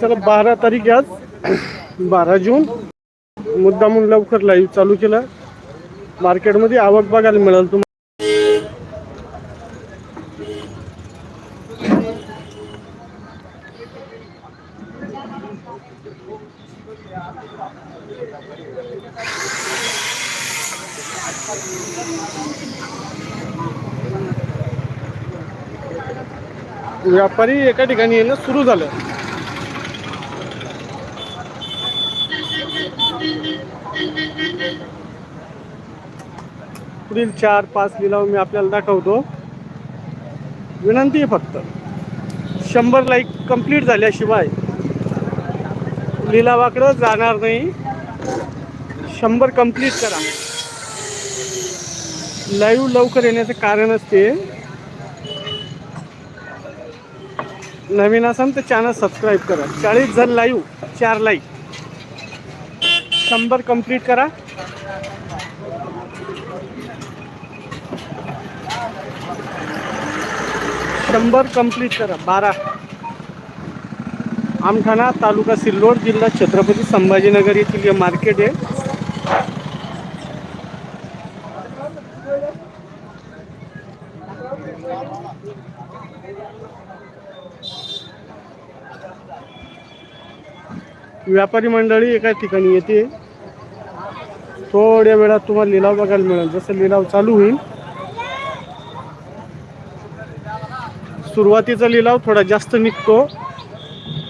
चला बारा तारीख आज. बारा जून. मुद्दामून लवकर लाईव्ह चालू केला. मार्केटमध्ये आवक बघायला मिळाल तुम्हाला व्यापारी एका ठिकाणी येणं सुरू झालं. पुढील चार पाच लिलाव मी आपल्याला दाखवतो. विनंती आहे फक्त. शंभर लाईक कंप्लीट झाल्याशिवाय लिलावाकडं जाणार नाही. शंभर कंप्लीट करा. लाईव्ह लवकर येण्याचं कारणच ते नवीन असाल तर चॅनल सबस्क्राईब करा. चाळीस जण लाईव्ह चार लाईक शंभर कंप्लीट करा. शंभर कंप्लीट करा. बारा. आमठाणा तालुका सिल्लोड जिल्हा छत्रपती संभाजीनगर येथील हे मार्केट आहे. व्यापारी मंडळी एका ठिकाणी येते. थोड्या वेळात तुम्हाला लिलाव बघायला मिळेल. जसं लिलाव चालू होईल. सुरुवातीचा लिलाव थोडा जास्त निघतो.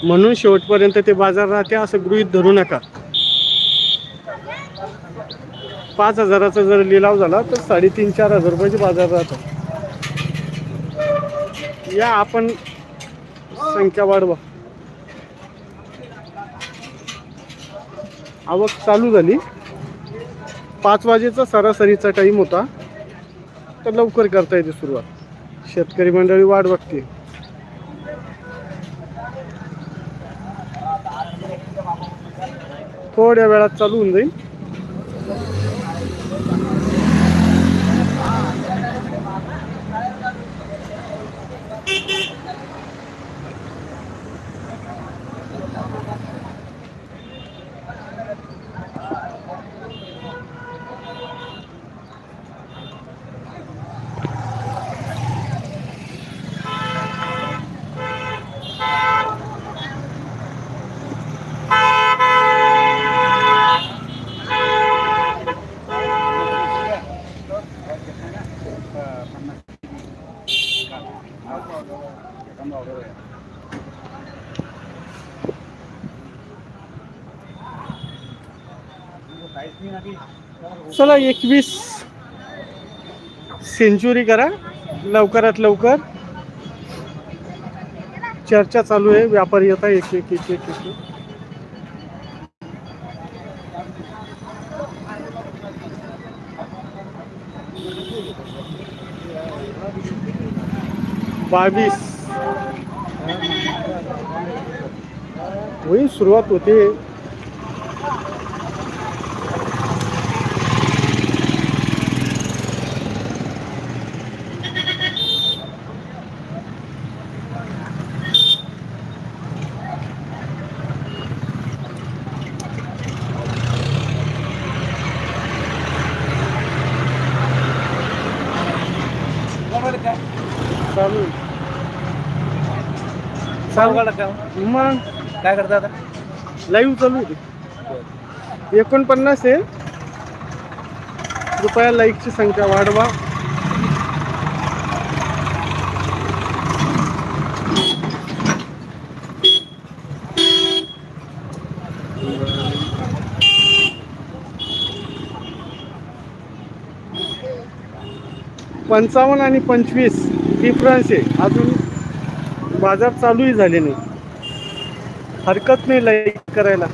म्हणून शेवटपर्यंत ते बाजार राहते. असं गृहीत धरू नका. पाच हजाराचा जर लिलाव झाला तर साडेतीन चार हजार रुपयाचे बाजार राहतात. या आपण संख्या वाढवा. आवक चालू झाली. पाच वाजेचा सरासरीचा टाईम होता. तर लवकर करता येते सुरुवात. शेतकरी मंडळी वाट बघते थोड्या वेळात चालू होऊन जाईल. चला एकवीस सेंचुरी करा. लवकरात लवकर चर्चा चालू आहे. व्यापारी येता एक एक एक एक एक. एक. बावीस. होईल सुरुवात होते. चालू चालू मग? काय करता आता? लाईव्ह चालू आहे एकोणपन्नास आहे. कृपया लाईकची संख्या वाढवा. पंचावन्न आणि पंचवीस डिफरन्स आहे. अजून बाजार चालूही झाले नाही. हरकत नाही लाईक करायला.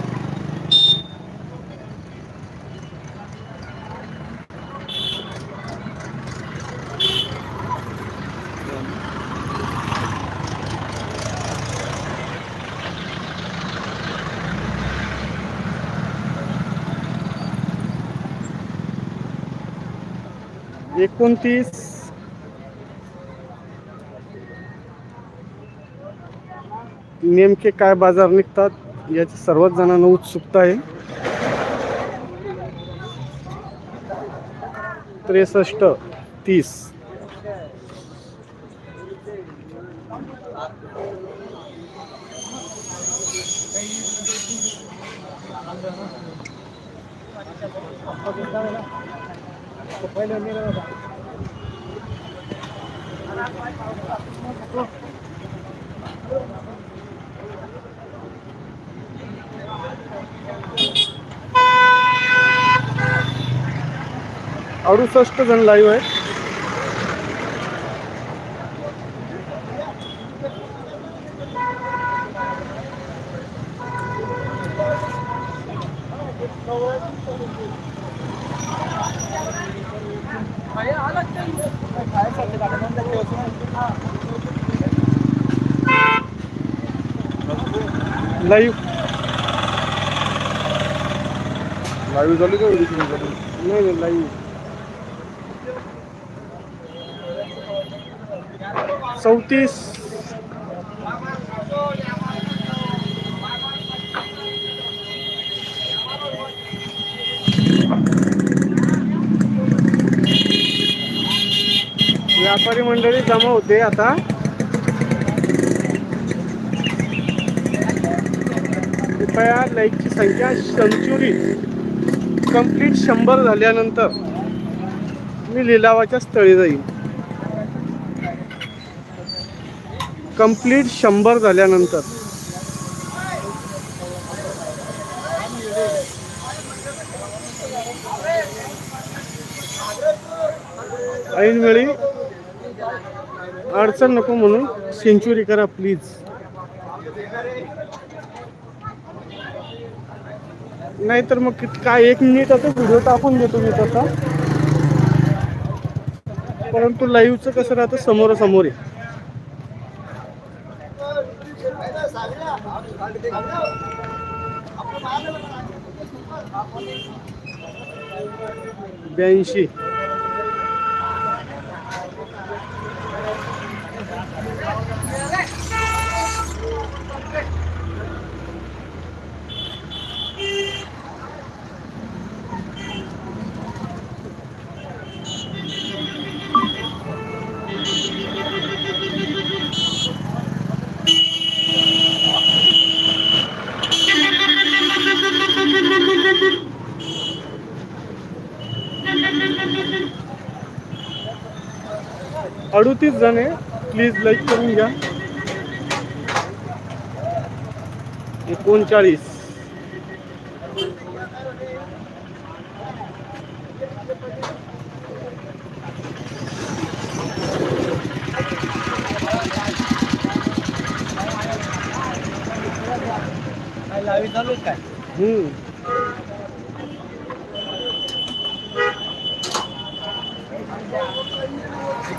एकोणतीस. नेमके काय बाजार निघतात याची सर्वच जणांना उत्सुकता आहे. त्रेसष्ट तीस. पहिले अडुसष्ट जण लाईव्ह आहे लाईव्ह लाईव्ह झाली का व्हिडिओ नाही लाईव्ह चौतीस. व्यापारी मंडळी जमा होते आता. कृपया लाईकची संख्या सेंचुरी कंप्लीट शंभर झाल्यानंतर मी लिलावाच्या स्थळी जाईल कंप्लीट शंभर झाल्यानंतर. ऐनवेळी अडचण नको म्हणून सेंचुरी करा प्लीज नाहीतर मग कित- काय एक मिनिटाचा व्हिडिओ टाकून देतो मी तसा. परंतु लाईव्हचं कसं राहतं समोरासमोर आहे. ब्याऐंशी. अडुतीस जण आहे प्लीज लाईक करून घ्या. एकोणचाळीस.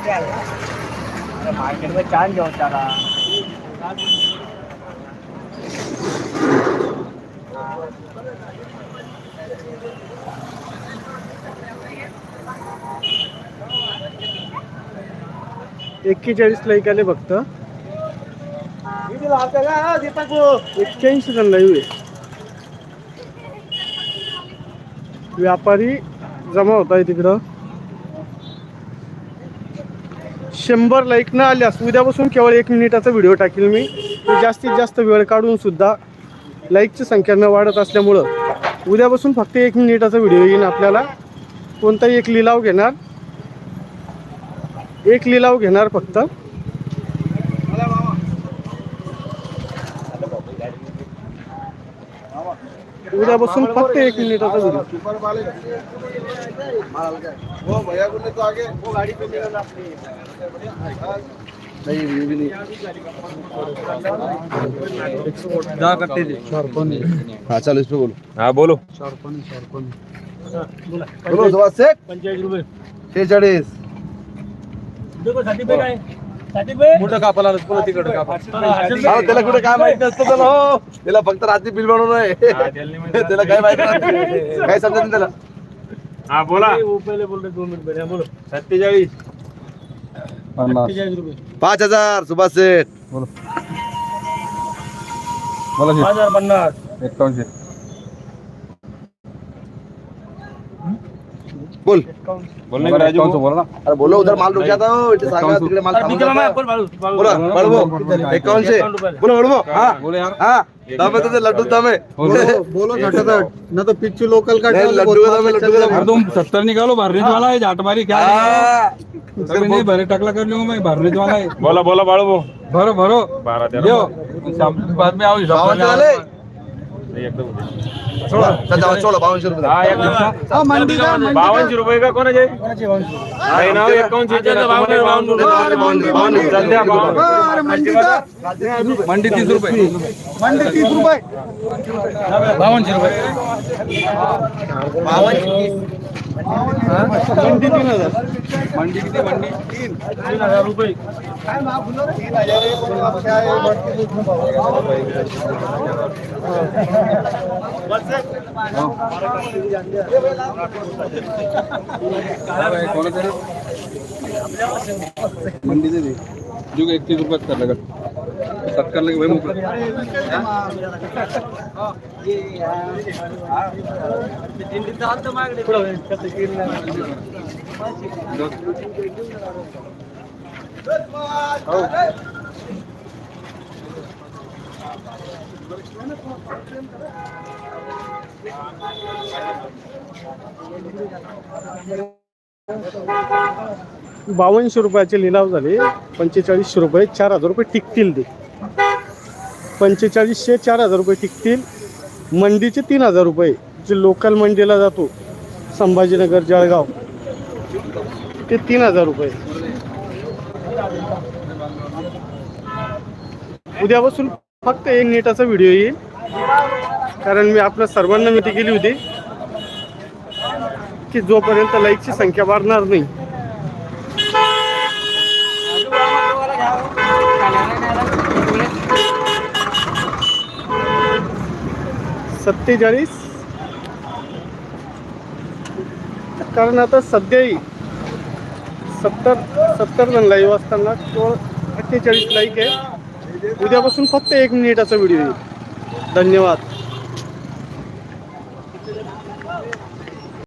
हम्म मार्केटमध्ये छान घेऊन त्याला एक्केचाळीस लाईक आले फक्त. एक्क्याऐंशी जण लाईव्ह आहे व्यापारी जमा होत आहे तिकडं. शंभर लाईक न आल्यास उद्यापासून केवळ एक मिनिटाचा व्हिडिओ टाकेल मी. जास्तीत जास्त वेळ काढून सुद्धा लाईकची संख्या न वाढत असल्यामुळं उद्यापासून फक्त एक मिनिटाचा व्हिडिओ येईन आपल्याला. कोणताही एक लिलाव घेणार. एक लिलाव घेणार फक्त. उद्यापासून फक्त एक मिनिटाचा व्हिडिओ है हाँ चलो बोलो हा बोलो बोलो पंचेचाळीस साठी साठी कुठं कापाला पुन्हा तिकडं कापा त्याला कुठे काय माहीत नसतं त्याला हो. त्याला फक्त रात्री बिल बनवणं आहे. त्याला काय माहीत नाही. काय समजत नाही त्याला? हा बोला. पहिले बोलतो दोन मिनिट बोलो. सत्तेचाळीस. रुपये. पाच हजार सुभाष शेठ. बोला. पाच हजार पन्नास. एकावन्नशे बोल. बोलने का राजू को? बोला. ना अरे बोलो उधर माल रुक जाता हो इथे सांगा तिकडे माल थांबून जाता. बोला बोलो हा बोले यार। हा दम है तुझे लड्डू दम बोलो झटाझट ना तो पिच्चू लोकल का नहीं, लड्डू का दम है लड्डू का दम है। तुम सत्तर निकालो भरने वाला है जाट मारी क्या हाँ। कभी नहीं भरे टकला कर लूंगा मैं भरने वाला है। बोला बोला बाळू भाऊ। भरो भरो। बारा तेरा बाद में आओ हिसाब आओ। एकदम सोडा चल जाऊ सोडा बावनशे रुपये हा एकदम बावनशे रुपये का कोणाचे मंडी तीन हजार मंडी किती मंडी तीन हजार रुपये. काय कोणाचं मंडीचं जुग दे जो एकतीस रुपयात कर लगा लगे बावनशे रुपयाचे लिलाव झाले. पंचेचाळीसशे रुपये चार हजार रुपये टिकतील ते. पंचेचाळीसशे चार हजार रुपये टिकतील. मंडीचे तीन हजार रुपये. जे लोकल मंडीला जातो संभाजीनगर जळगाव ते तीन हजार रुपये. उद्यापासून फक्त एक मिनिटाचा व्हिडिओ येईल. कारण मी आपल्या सर्वांना विनंती केली होती की जोपर्यंत लाईकची संख्या वाढणार नाही सत्तेचाळीस. कारण आता सध्याही सत्तर सत्तर जण लाईव्ह असताना केवळ अठ्ठेचाळीस लाईक आहे. उद्यापासून फक्त एक मिनिटाचा व्हिडिओ येईल. धन्यवाद.